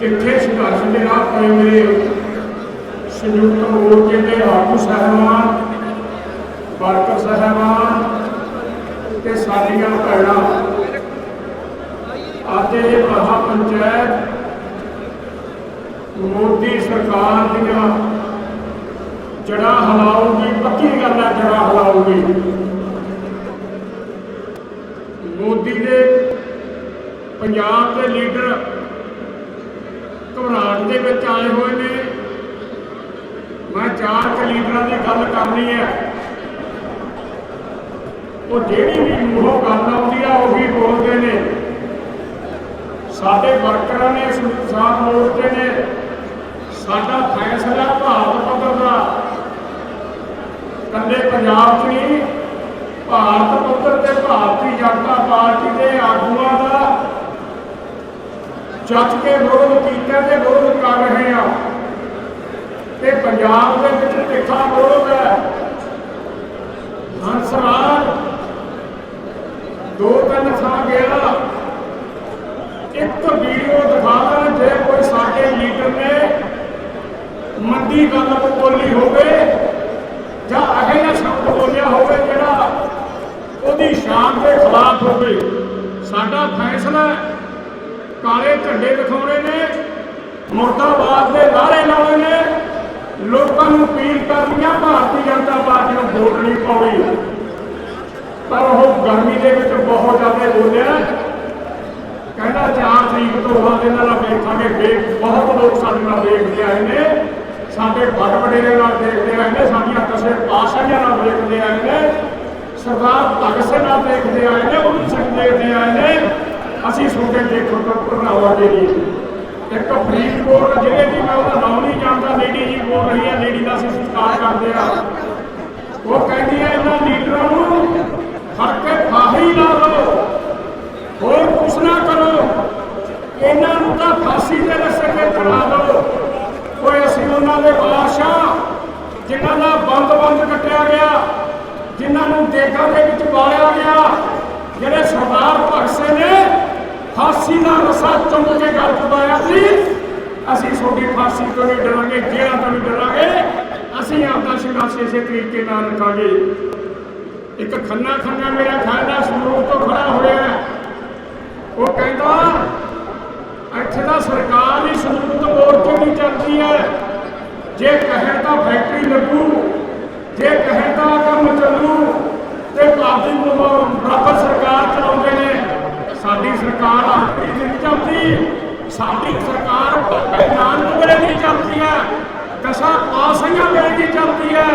ਇੱਥੇ ਸੰਘਰਸ਼ ਦੇ ਰਾਹ ਪਏ ਮੇਰੇ ਸੰਯੁਕਤ ਮੋਰਚੇ ਦੇ ਆਗੂ ਸਾਹਿਬਾਨ ਵਰਕਰ ਸਾਹਿਬਾਨ ਤੇ ਸਾਡੀਆਂ ਭੈਣਾਂ। ਅੱਜ ਇਹ ਮਹਾ ਪੰਚਾਇਤ ਮੋਦੀ ਸਰਕਾਰ ਦੀਆਂ ਜੜ੍ਹਾਂ ਹਿਲਾਊਗੀ, ਪੱਕੀ ਗੱਲ ਹੈ ਜੜ੍ਹਾਂ ਹਿਲਾਊਗੀ। ਮੋਦੀ ਦੇ ਪੰਜਾਬ ਦੇ ਲੀਡਰ ਘਬਰਾਹਟ ਦੇ ਵਿੱਚ ਆਏ ਹੋਏ ਨੇ। ਮੈਂ ਚਾਰ ਕੁ ਲੀਡਰਾਂ ਦੀ ਗੱਲ ਕਰਨੀ ਹੈ। ਉਹ ਜਿਹੜੀ ਵੀ ਮੂੰਹੋਂ ਗੱਲ ਆਉਂਦੀ ਆ, ਉਹੀ ਬੋਲਦੇ ਨੇ। ਸਾਡੇ ਵਰਕਰਾਂ ਨੇ ਸੰਸਾਰ ਮੋਰਚੇ ਨੇ। ਸਾਡਾ ਫੈਸਲਾ ਭਾਰਤ ਪੱਧਰ ਦਾ। ਕੱਲੇ ਪੰਜਾਬ 'ਚ ਨਹੀਂ, ਭਾਰਤ ਪੱਧਰ ਤੇ ਭਾਰਤੀ ਜਨਤਾ ਪਾਰਟੀ ਦੇ ਆਗੂਆਂ ਦਾ। ਚੱਕ ਕੇ ਵਿਰੋਧ ਕੀਤਾ ਤੇ ਵਿਰੋਧ ਕਰ ਰਹੇ ਆ ਤੇ ਪੰਜਾਬ ਦੇ ਵਿੱਚ ਤਿੱਖਾ ਵਿਰੋਧ ਹੈ। ਹੰਸਰਾਜ ਦੋ ਤਿੰਨ ਥਾਂ ਗਿਆ। ਇੱਕ ਵੀਡੀਓ ਦਿਖਾ ਦੇਣ ਜੇ ਕੋਈ ਸਾਡੇ ਲੀਡਰ ਨੇ ਮੰਦੀ ਗੱਲ ਬੋਲੀ ਹੋਵੇ ਜਾਂ ਅਗੇ ਸ਼ਬਦ ਬੋਲਿਆ ਹੋਵੇ ਜਿਹੜਾ ਉਹਦੀ ਸ਼ਾਨ ਦੇ ਖਿਲਾਫ ਹੋਵੇ। ਸਾਡਾ ਫੈਸਲਾ ਕਾਲੇ ਝੰਡੇ ਦਿਖਾਉਣੇ ਨੇ, ਮੁਰਦਾਬਾਦ ਦੇ ਨਾਰੇ ਲਾਉਣੇ ਨੇ। ਲੋਕਾਂ ਨੂੰ ਅਪੀਲ ਕਰਨੀਆਂ, ਭਾਰਤੀ ਜਨਤਾ ਪਾਰਟੀ ਨੂੰ ਵੋਟ ਨਹੀਂ ਪਾਉਣੀ। ਪਰ ਉਹ ਗਰਮੀ ਦੇ ਵਿੱਚ ਬਹੁਤ ਜ਼ਿਆਦਾ ਬੋਲਿਆ ਕਹਿੰਦਾ 4 ਤਰੀਕ ਤੋਂ ਬਾਅਦ ਇਹਨਾਂ ਨਾਲ ਵੇਖਾਂਗੇ, ਵੇਖ, ਬਹੁਤ ਲੋਕ ਸਾਡੇ ਨਾਲ ਵੇਖਦੇ ਆਏ ਨੇ। ਸਾਡੇ ਵੱਡ ਵਡੇਰੇ ਨਾਲ ਦੇਖਦੇ ਆਏ ਨੇ, ਸਾਡੀਆਂ ਕਸੇ ਪਾਸ਼ਾਹੀਆਂ ਨਾਲ ਵੇਖਦੇ ਆਏ ਨੇ। ਸਰਦਾਰ ਭਗਤ ਸਿੰਘ ਨਾਲ ਦੇਖਦੇ ਆਏ ਨੇ, ਉਹਨੂੰ ਸਿੰਘ ਦੇਖਦੇ ਆਏ ਨੇ। ਅਸੀਂ ਸੁਣਦੇ ਦੇਖੋ ਤਾਂ ਦੇ ਲਈ ਇੱਕ ਫਰੀਦਕੋਟ ਜਿਹੜੇ ਦੀ ਮੈਂ ਉਹਦਾ ਨਾਮ ਨਹੀਂ ਜਾਣਦਾ ਲੇਡੀ ਜੀ ਬੋਲ ਰਹੀ ਹੈ ਲੇਡੀ ਦਾ ਅਸੀਂ ਸਤਿਕਾਰ ਕਰਦੇ ਆ ਉਹ ਕਹਿੰਦੀ ਹੈ, ਇਹਨਾਂ ਲੀਡਰਾਂ ਨੂੰ ਫੜ ਕੇ ਫਾਹੀ ਲਾ ਲਓ ਹੋਰ ਕੁਛ ਨਾ ਕਰੋ। ਇਹਨਾਂ ਨੂੰ ਤਾਂ ਫਾਂਸੀ ਦੇ ਰਸਤੇ ਤੇ ਚੜਾ ਦਿਓ। ਕੋਈ ਅਸੀਂ ਉਹਨਾਂ ਦੇ ਬਾਦਸ਼ਾਹ ਜਿਨ੍ਹਾਂ ਦਾ ਬੰਦ ਬੰਦ ਕੱਟਿਆ ਗਿਆ, ਜਿਨ੍ਹਾਂ ਨੂੰ ਦੇਗਾਂ ਦੇ ਵਿੱਚ ਬਾਲਿਆ ਗਿਆ। ਜਿਹੜੇ ਸਰਦਾਰ ਭਗਤ ਸਿੰਘ ਨੇ ਫਾਂਸੀ ਦਾ ਰਸਾ ਚੁੰਮ ਕੇ ਗਲ ਪਵਾਇਆ ਸੀ ਅਸੀਂ ਤੁਹਾਡੀ ਫਾਂਸੀ ਤੋਂ ਨਹੀਂ ਡਰਾਂਗੇ, ਜੇਲ੍ਹਾਂ ਤੋਂ ਨਹੀਂ ਡਰਾਂਗੇ। ਅਸੀਂ ਆਪਦਾ ਸੰਘਰਸ਼ ਇਸੇ ਤਰੀਕੇ ਨਾਲ ਰੱਖਾਂਗੇ ਇੱਕ ਖੰਨਾ ਖੰਨਾ ਮੇਰਾ ਖਿਆਲ ਦਾ ਸੰਗਰੂਰ ਤੋਂ ਖੜਾ ਹੋਇਆ ਉਹ ਕਹਿੰਦਾ, ਇੱਥੇ ਤਾਂ ਸਰਕਾਰ ਹੀ ਸੰਯੁਕਤ ਮੋਰਚੇ ਦੀ ਚੱਲਦੀ ਹੈ? ਜੇ ਕਹਿਣ ਤਾਂ ਫੈਕਟਰੀ ਲੱਗੂ, ਜੇ ਕਹੇ ਤਾਂ ਕੰਮ ਚੱਲੂ, ਤੇ ਭਾਰਤੀ ਨੂੰ ਬਰਾਬਰ ਸਰਕਾਰ ਚਲਾਉਂਦੇ ਨੇ। ਸਾਡੀ ਸਰਕਾਰ ਆਪਣੀ ਨਹੀਂ ਚੱਲਦੀ। ਸਾਡੀ ਸਰਕਾਰ ਨਾਨਕ ਵੇਲੇ ਦੀ ਚੱਲਦੀ ਹੈ ਦਸਾਂ ਪਾਸਾਂ ਵੇਲੇ ਦੀ ਚੱਲਦੀ ਹੈ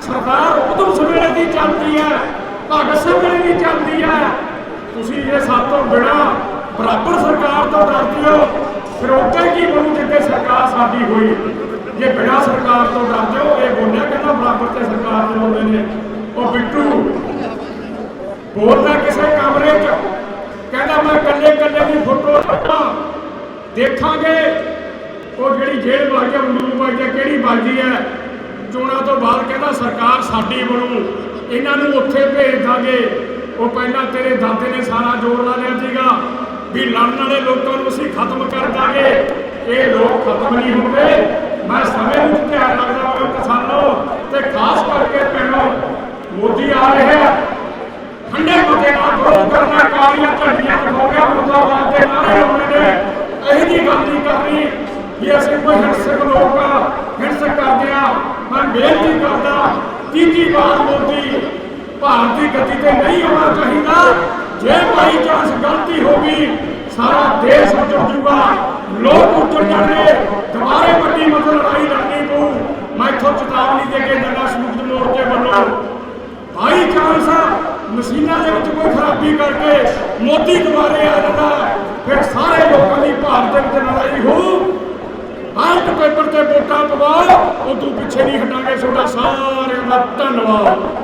ਸਰਦਾਰ ਉਦੋਂ ਸਵੇਲੇ ਦੀ ਚੱਲਦੀ ਹੈ ਭਗਤ ਸਿੰਘ ਦੀ ਚੱਲਦੀ ਹੈ ਤੁਸੀਂ ਜੇ ਸਾਤੋਂ ਬਿਨਾ ਬਰਾਬਰ ਸਰਕਾਰ ਤੋਂ ਡਰਦੇ ਹੋ, ਫਿਰ ਉੱਤੇ ਕੀ ਬਣੂ ਜਿੱਤੇ ਸਰਕਾਰ ਸਾਡੀ ਹੋਈ? ਜੇ ਬਿਨਾ ਸਰਕਾਰ ਤੋਂ ਡਰਦੇ ਹੋ, ਇਹ ਬੋਲਿਆ ਕਹਿੰਦਾ ਬਰਾਬਰ ਤੇ ਸਰਕਾਰ ਚਲਾਉਂਦੇ ਨੇ। ਉਹ ਬਿੱਟੂ ਬੋਲਦਾ ਕਿਸੇ ਕਮਰੇ 'ਚ ਕਹਿੰਦਾ ਮੈਂ ਕੱਲੇ ਕੱਲੇ ਦੀ ਫੋਟੋ ਲਾਵਾਂ ਦੇਖਾਂਗੇ ਉਹ ਜਿਹੜੀ ਜੇਲ੍ਹ ਵਾਲੀ ਮਲੂਕ ਵਾਲੀ ਕਿਹੜੀ ਬਾਜੀ ਹੈ? ਚੋਣਾਂ ਤੋਂ ਬਾਅਦ ਕਹਿੰਦਾ ਸਰਕਾਰ ਸਾਡੀ ਬਣੂ। ਇਹਨਾਂ ਨੂੰ ਉੱਥੇ ਭੇਜ ਦਾਂਗੇ। ਉਹ ਪਹਿਲਾਂ ਤੇਰੇ ਦਾਦੇ ਨੇ ਸਾਰਾ ਜੋਰ ਲਾ ਲਿਆ ਸੀਗਾ ਵੀ ਲੜਨ ਵਾਲੇ ਲੋਕਾਂ ਨੂੰ ਅਸੀਂ ਖਤਮ ਕਰ ਦਾਂਗੇ। ਇਹ ਲੋਕ ਖਤਮ ਨਹੀਂ ਹੁੰਦੇ। ਮੈਂ ਸਮਝ ਨੂੰ ਧਿਆਨ ਰੱਖਦਾ ਹਾਂ ਕਿਸਾਨੋ ਤੇ ਖਾਸ ਕਰਕੇ ਪਿੰਡੋਂ ਮੋਦੀ ਆ ਰਿਹਾ ਠੰਡੇ ਮਤੇ ਨਾਲ ਵਿਰੋਧ ਕਰਨਾ ਕਾਲੀਆਂ ਝੰਡੀਆਂ ਦਿਖਾਉਂਦੇ ਮੁਰਦਾਬਾਦ ਦੇ ਨਾਰੇ ਲਾਉਣੇ ਨੇ ਇਹੀ ਜੀ ਗੱਲ ਨਹੀਂ ਕਰਨੀ ਵੀ ਅਸੀਂ ਕੋਈ ਹਿੰਸਕ ਲੋਕ ਆ ਹਿੰਸਕ ਕਰਦੇ ਆ ਮੈਂ ਬੇਨਤੀ ਕਰਦਾ, ਤੀਜੀ ਵਾਰ ਮੋਦੀ, ਭਾਰਤੀ ਗੱਦੀ ਤੇ ਨਹੀਂ ਆਉਣਾ ਚਾਹੀਦਾ। ਜੇ ਬਾਈ ਚਾਂਸ ਗਲਤੀ ਹੋ ਗਈ, ਸਾਰਾ ਦੇਸ਼ ਉੱਜੜ ਜੂਗਾ ਲੋਕ ਉੱਜੜ ਜਾਣਗੇ। ਦੁਬਾਰੇ ਵੱਡੀ ਮਤਲਬ ਲੜਾਈ ਲੜਨੀ ਪਊ। ਮੈਂ ਇੱਥੋਂ ਚੇਤਾਵਨੀ ਦੇ ਕੇ ਨੰਗਾ ਸੰਯੁਕਤ ਮੋਰਚੇ ਵੱਲੋਂ ਬਾਈ ਚਾਂਸ ਮਸ਼ੀਨਾਂ ਦੇ ਵਿੱਚ ਕੋਈ ਖਰਾਬੀ ਕਰਕੇ ਮੋਦੀ ਦੁਬਾਰੇ ਆ ਜਾਂਦਾ। ਫਿਰ ਸਾਰੇ ਲੋਕਾਂ ਦੀ ਭਾਰਤ ਦੇ ਵਿੱਚ ਲੜਾਈ ਹੋਊ। ਪੇਪਰ ਤੇ ਵੋਟਾਂ ਪਵਾ ਉਹ ਤੂੰ ਪਿੱਛੇ ਨਹੀਂ ਹਟਾਂਗੇ ਤੁਹਾਡਾ ਸਾਰਿਆਂ ਦਾ ਧੰਨਵਾਦ।